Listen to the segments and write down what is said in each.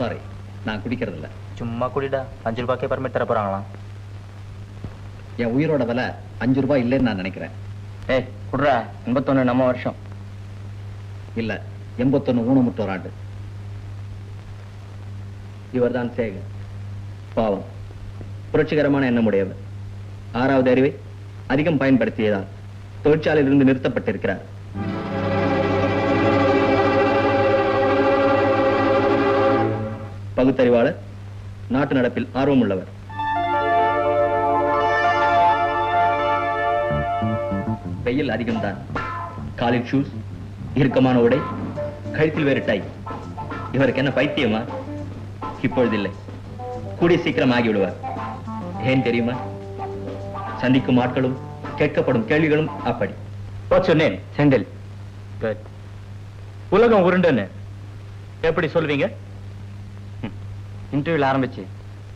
Sorry நான் குடிக்கிறது இல்ல சும்மா குடிடா. அஞ்சு ரூபாய்க்கே பர்மிட் தர போறாங்களாம் என் உயிரோட விலை அஞ்சு ரூபாய் இல்லைன்னு நான் நினைக்கிறேன். ஏய் குடுறா. எண்பத்தொன்னு நம்ம வருஷம். இல்ல எண்பத்தொன்னு ஊனமுற்றோர் ஆண்டு. இவர்தான் சேகர். பாவம். புரட்சிகரமான எண்ணமுடையவர். ஆறாவது அறிவை அதிகம் பயன்படுத்தியதால் தொழிற்சாலையிலிருந்து நிறுத்தப்பட்டிருக்கிறார். பகுத்தறிவாளர் நாட்டு நடப்பில் ஆர்வம் உள்ளவர் வெயில் அதிகம்தான். காலில் ஷூஸ் இறுக்கமான உடை கழுத்தில் வேறு டை இவருக்கு என்ன பைத்தியமா? இப்பொழுது இல்லை கூடிய சீக்கிரம் ஆகிவிடுவார். ஏன் தெரியுமா? சந்திக்கும் ஆட்களும் கேட்கப்படும் கேள்விகளும் அப்படி. நேம் செந்தில். குட் உலகம் உருண்டுன்னு. எப்படி சொல்வீங்க? இன்டர்வியூல ஆரம்பிச்சு.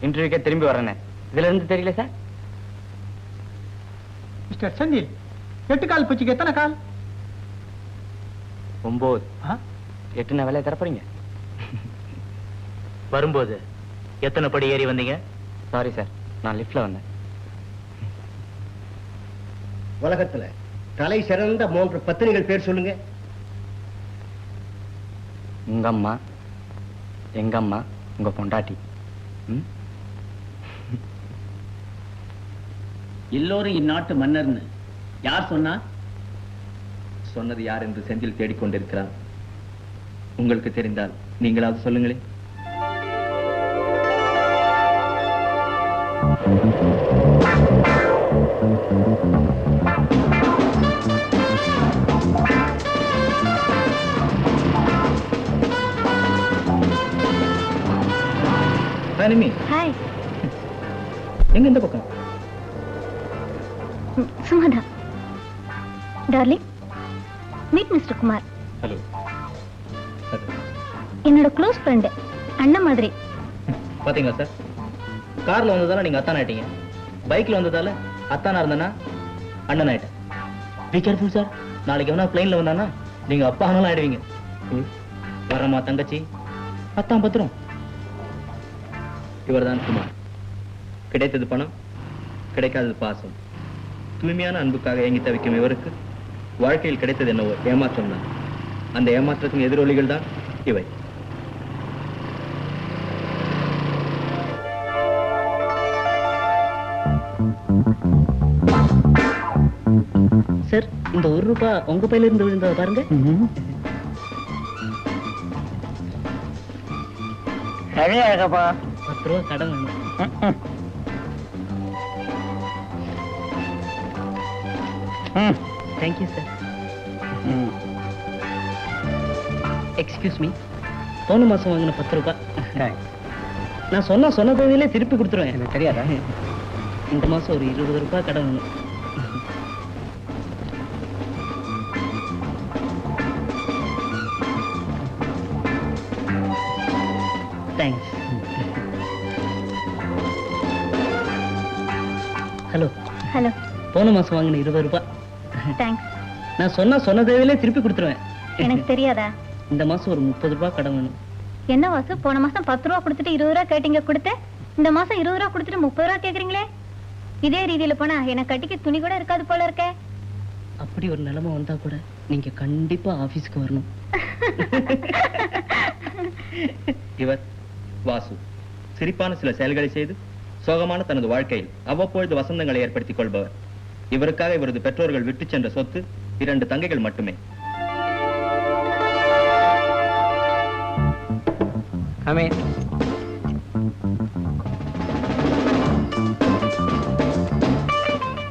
இன்டர்வியூக்கே திரும்பி வரேனே இதுல இருந்து தெரியல சார் மிஸ்டர் செந்தில் எட்டு கால் பூச்சிக்கு எத்தனை கால்? ஒன்பது? எட்டு நான் வேலையை தரப்போறீங்க? வரும்போது எத்தனை படி ஏறி வந்தீங்க? சாரி சார் நான் லிஃப்ட்ல வந்தேன். உலகத்துல தலை சிறந்த மூன்று பத்தினிகள் பேர் சொல்லுங்க. உங்க அம்மா எங்க அம்மா உங்க பொண்டாட்டி. எல்லோரும் இந்நாட்டு மன்னர்னு. யார் சொன்னா? சொன்னது யார் என்று செந்தில் தேடிக்கொண்டிருக்கிறார் உங்களுக்கு தெரிந்தால் நீங்களாவது சொல்லுங்களேன். அனிமி ஹாய் எங்க இந்த பக்கம்? சும்மாதா darling meet mister Kumar hello என்னோட க்ளோஸ் ஃப்ரெண்டு அண்ணன் மாதிரி. பாத்தீங்களா சார் கார்ல வந்ததால நீங்க அத்தான் ஆயிட்டீங்க. பைக்ல வந்ததால அத்தானா இருந்தனா அண்ணன் ஆயிட்டேன். பி கேர்ஃபுல் சார் நாளைக்கு எவனா பிளைன்ல வந்தானா நீங்க அப்பா ஆனாலும் ஆயிடுவீங்க. வரமா தங்கச்சி? அத்தான் பத்திரம். இவர்தான் குமார். கிடைத்தது பணம் கிடைக்காதது பாசம். தூய்மையான அன்புக்காக ஏங்கி தவிக்கும் இவருக்கு வாழ்க்கையில் கிடைத்தது என்னவோ ஏமாற்றம் தான். அந்த ஏமாற்றத்தின் எதிரொலிகள் தான் இவை. சார் இந்த ஒரு ரூபாய் உங்க பையில இருந்து விழுந்தத பாருங்க. சரியா இருக்கப்பா. பத்து ரூபா கடன் தேங்க்யூ சார் எக்ஸ்கியூஸ் மீ. போன மாசம் வாங்கின பத்து ரூபாய் நான் சொன்ன சொன்ன தேதியிலே திருப்பி கொடுத்துருவேன். எனக்கு தெரியாதா? இந்த மாசம் ஒரு இருபது ரூபாய் கடன் வேணும் ஹலோ ஹலோ போன மாசம் வாங்கின இருபது ரூபாய். தேங்க்ஸ் நான் சொன்ன சொன்ன திருப்பி கொடுத்துருவேன். எனக்கு தெரியாதா? இந்த மாசம் ஒரு முப்பது ரூபாய் கடன் வேணும். என்ன வாசு? போன மாசம் பத்து ரூபா கொடுத்துட்டு இருபது ரூபா கேட்டீங்க கொடுத்து? இந்த மாசம் இருபது ரூபா கொடுத்துட்டு முப்பது ரூபா கேக்குறீங்களே? இதே ரீதியில போனா எனக்கு கட்டிக்க துணி கூட இருக்காது போல இருக்கே. அப்படி ஒரு நிலைமை வந்தா கூட நீங்க கண்டிப்பா ஆபீஸ்க்கு வரணும். இவர் வாசு சிரிப்பான சில செயல்களை செய்து சோகமான தனது வாழ்க்கையில் அவ்வப்பொழுது வசந்தங்களை ஏற்படுத்திக் கொள்பவர் இவருக்காக இவரது பெற்றோர்கள் விட்டு சென்ற சொத்து இரண்டு தங்கைகள் மட்டுமே.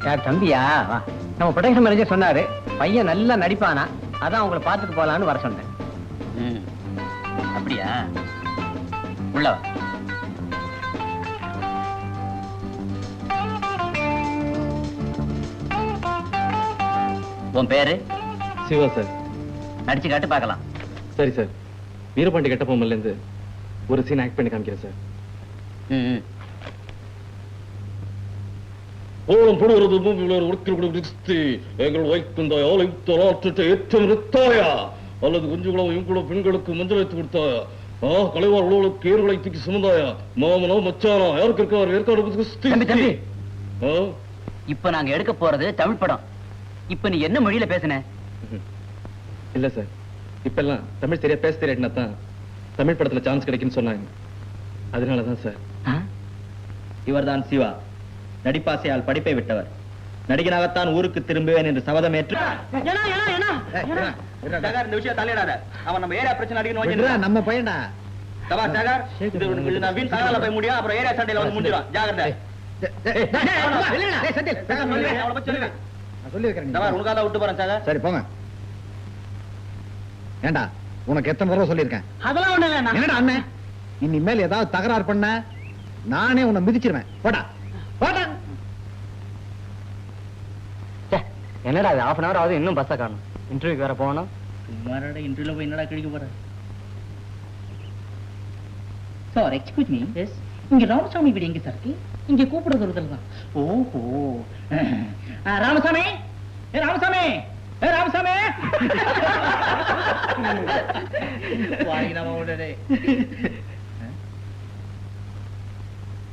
யார் தம்பியா? நம்ம ப்ரொடக்ஷன் மேனேஜர் சொன்னாரு பையன் நல்லா நடிப்பானா? அதான் உங்களை பார்த்துட்டு போலான்னு வர சொன்னேன். அப்படியா? உள்ள உன் பேரு? சிவா சார். நடிச்சு காட்டு பார்க்கலாம். சரி சார். வீரபாண்டி கட்டபொம்மன்ல இருந்து ஒரு சீன் ஆக்ட் பண்ணி காமிக்கிறேன் சார். ஓலம் போடுகிறது பூமியில் உடுக்கில் விடுத்து எங்கள் வைக்குந்தாய் ஆலயத்த நாட்டத்தை ஏற்றம் நிறுத்தாயா? அல்லது குஞ்சுகளோ இங்குளோ பெண்களுக்கு மஞ்சள் வைத்து கொடுத்தாயா? ஆ கலைவார் உழவுக்கு ஏர்களை தூக்கி சுமந்தாயா? மாமனோ மச்சானா யாருக்கு இருக்கார்? ஏற்காடு இப்ப நாங்க எடுக்க போறது தமிழ் படம். இப்ப நீ என்ன மொழியில பேசுன இல்ல சார் இப்பெல்லாம் தமிழ் சரியா பேச தெரியாட்டினா தான் தமிழ் படத்துல சான்ஸ் கிடைக்குன்னு சொன்னாங்க அதனாலதான் சார் இவர்தான் சிவா நடிப்பாசையால் படிப்பை விட்டவர் நடிகனாகத்தான் ஊருக்கு திரும்புவேன் என்று சபதம் ஏற்று சகார், இந்த விஷயம் தலையிடாத அவன் நம்ம ஏரியா பிரச்சனை அடிக்கணும் நம்ம பையனா தவா சகார் இது இது நான் வீண் தகவல போய் முடியும் அப்புறம் ஏரியா சண்டையில வந்து முடிஞ்சிடும் ஜாகிரதை அவனை பத்தி சொல்லுங்க. சொல்லி வைக்கிறேன் தவா உனக்காக தான் விட்டு போறேன் சகார் சரி போங்க. ஏண்டா உனக்கு எத்தனை தடவை சொல்லியிருக்கேன்? அதெல்லாம் ஒண்ணு இல்லைண்ணா. என்னடா அண்ணன் இனிமேல் ஏதாவது தகராறு பண்ண நானே உன்னை மிதிச்சிருவேன். போடா. போடா. என்னடா அது ஹாஃப் அன் அவர் ஆகுது இன்னும் பஸ்ஸை காணும். இன்டர்வியூக்கு வேற போகணும். சும்மாடா இன்டர்வியூல போய் என்னடா கிழிக்க போற? சார் எக்ஸ்கியூஸ் மீ எஸ் இங்க ராமசாமி வீடு எங்க சார் இருக்கு இங்க கூப்பிடுறது ஒருத்தர் தான். ஓஹோ. ராமசாமி? ராமசாமி! ராமசாமி! வாங்கினாம உடனே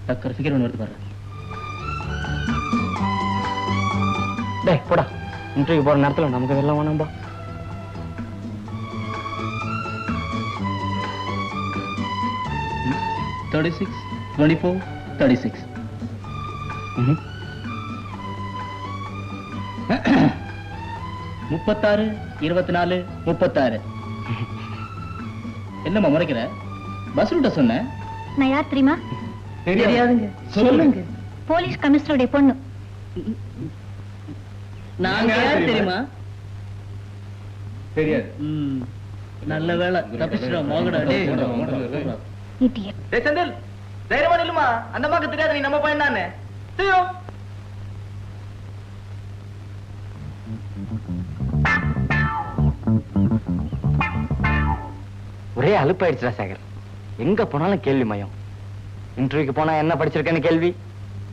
டக்கர் ஃபிகர் ஒன்று வருது பாரு. டேய் போடா. இன்டர்வியூ போற நேரத்துல நமக்கு இதெல்லாம் வேணாம்பா thirty six twenty four thirty six முப்பத்தாறு இருபத்தி நாலு முப்பத்தாறு. என்னம்மா முறைக்கிற? பஸ் ரூட்ட சொன்னேன் நான் யார் தெரியுமா? தெரியாதுங்க. சொல்லுங்க. போலீஸ் கமிஷனருடைய பொண்ணு. நாங்க யார் தெரியுமா? தெரியாது. நல்ல வேலை தப்பிச்சிட்டோம். மோகடா டேய் செந்தில் தைரியமா நில்லுமா? அந்த அம்மாக்கு தெரியாது நீ நம்ம பையன் தானே தெரியும் ஒரே அலுப்பாயிடுச்சுடா சேகர். எங்க போனாலும் கேள்வி மயம். இன்டர்வியூக்கு போனா என்ன படிச்சிருக்கேன்னு கேள்வி?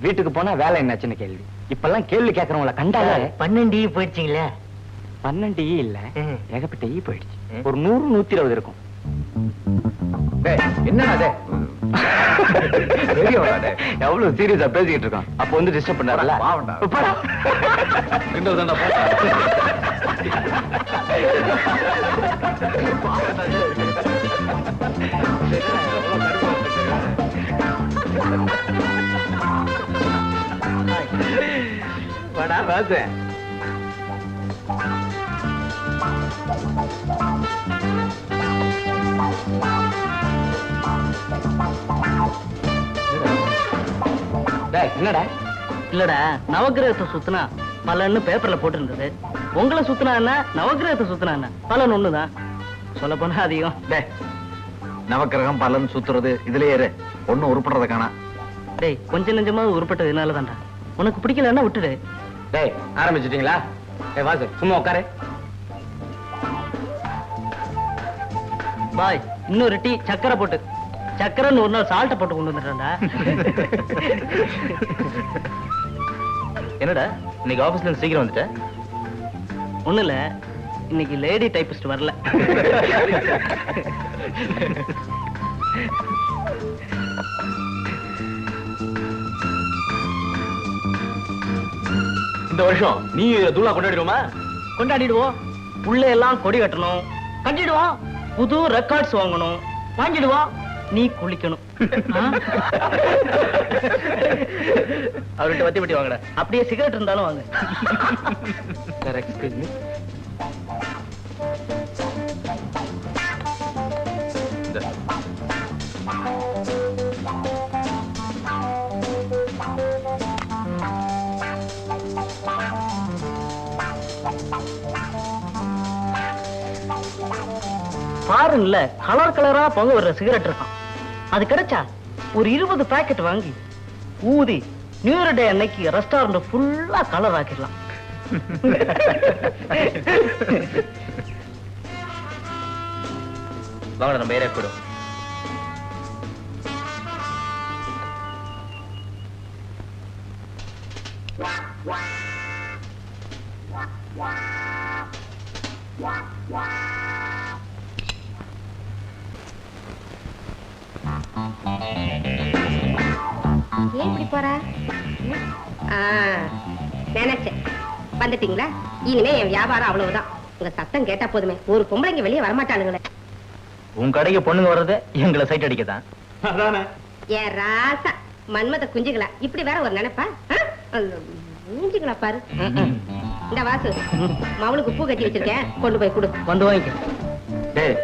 வீட்டுக்கு போனா வேலை என்னாச்சுன்னு கேள்வி. இப்பெல்லாம் கேள்வி கேட்கறவங்கள கண்டாலே பன்னெண்டு போயிடுச்சிங்களே. பன்னெண்டு ஈ இல்ல ஏகப்பட்ட ஈ போயிடுச்சு. ஒரு நூறு நூத்தி இருபது இருக்கும். என்னடா எவ்வளவு சீரியஸா பேசிக்கிட்டு இருக்கான். அப்ப வந்து டிஸ்டர்ப் பண்ணாருல? வாடா ராசு என்னடா? இல்லடா நவகிரகத்தை சுத்தினா பலன்னு பேப்பர்ல போட்டிருந்தது. உங்களை சுத்தினா என்ன? நவகிரகத்தை சுத்தினா என்ன? பலன் ஒண்ணுதான். சொல்ல போனா அதிகம். டேய் நவக்கிரகம் பலன் சுத்துறது இதுலயே இரு. ஒண்ணும் உருப்படுறத காணா. டேய் கொஞ்சம் நெஞ்சமாவது உருப்பட்டது இதனால தான்டா உனக்கு பிடிக்கலன்னா விட்டுடு. டேய் ஆரம்பிச்சிட்டீங்களா? வாசு சும்மா உட்காரு. பாய் இன்னொரு டீ சக்கரை போட்டு. சக்கரைன்னு ஒரு நாள் சால்ட்டை போட்டு கொண்டு வந்துட்டேன்டா என்னடா இன்னைக்கு ஆபீஸ்ல இருந்து சீக்கிரம் வந்துட்ட? ஒண்ணு இல்ல இன்னைக்கு லேடி டைப்பிஸ்ட் வரல. இந்த வருஷம் நீ தூளா கொண்டாடிடுவோமா? கொண்டாடிடுவோம். புள்ள எல்லாம் கொடி கட்டணும். கட்டிடுவோம். புது ரெக்கார்ட்ஸ் வாங்கணும். வாங்கிடுவோம் நீ குளிக்கணும்? அவர்கிட்ட வத்தி வட்டி வாங்கட அப்படியே சிகரெட் இருந்தாலும் வாங்க. பாருங்கல்ல கலர் கலரா பொங்க வர்ற சிகரெட் இருக்கான் அது கிடைச்சா ஒரு இருபது பாக்கெட் வாங்கி ஊதி நியூ இயர் டே அன்னைக்கு ரெஸ்டாரண்ட் ஃபுல்லா கலர் ஆக்கிடலாம் வாங்க நம்ம ஏரியா போயிடும் ஏன் இப்படி போற? ஆ, நினைச்சேன். வந்துட்டீங்களா? இனிமே என் வியாபாரம் அவ்வளவுதான். உங்க சத்தம் கேட்டா போதுமே. ஒரு பொம்பளைங்க வெளியே வரமாட்டாளுங்களே. உன் கடைக்கு பொண்ணுங்க வர்றது எங்களை சைட் அடிக்கதான் அதானே. ஏ ராசா. மன்மத குஞ்சுகளா. இப்படி வேற ஒரு நினைப்பா? மூஞ்சிகளா பாரு. இந்த வாசு. மவளுக்கு பூ கட்டி வச்சிருக்கேன். கொண்டு போய் கொடு. வந்து வாங்கிக்க. டேய்.